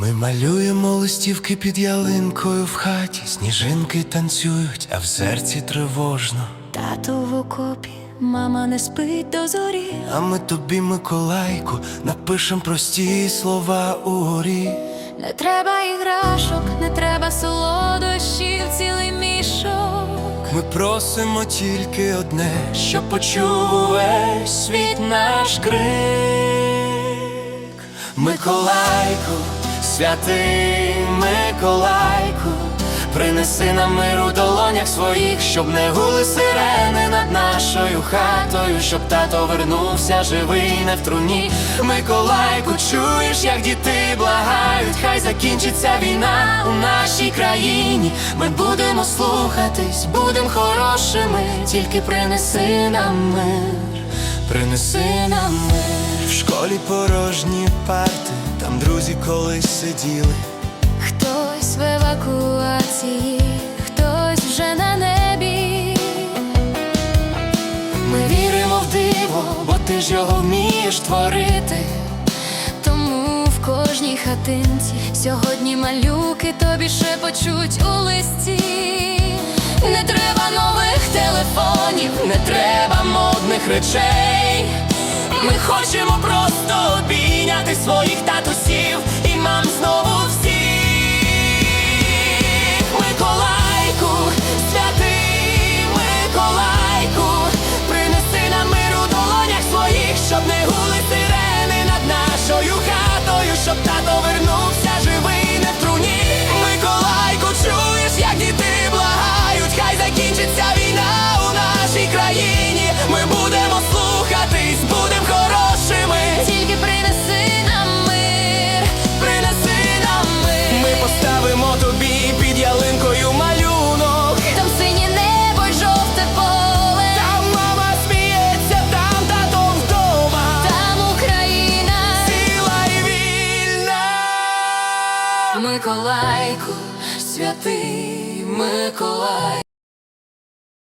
Ми малюємо листівки під ялинкою в хаті, сніжинки танцюють, а в серці тривожно. Тато в окопі, мама не спить до зорі. А ми тобі, Миколайку, напишем прості слова угорі. Не треба іграшок, не треба солодощів, цілий мішок. Ми просимо тільки одне, щоб почув увесь світ наш крик. Миколайку, святий Миколайку, принеси нам мир у долонях своїх, щоб не гули сирени над нашою хатою, щоб тато вернувся живий, не в труні. Миколайку, чуєш, як діти благають, хай закінчиться війна у нашій країні. Ми будемо слухатись, будемо хорошими, тільки принеси нам мир, принеси нам мир. В школі порожні парти, там друзі колись сиділи. Хтось в евакуації, хтось вже на небі. Ми віримо в диво, бо ти ж його вмієш творити. Тому в кожній хатинці сьогодні малюки тобі шепочуть у листі. Не треба нових телефонів, Не треба модних речей. Ми хочемо просто обійняти своїх Миколайку, святий Миколай.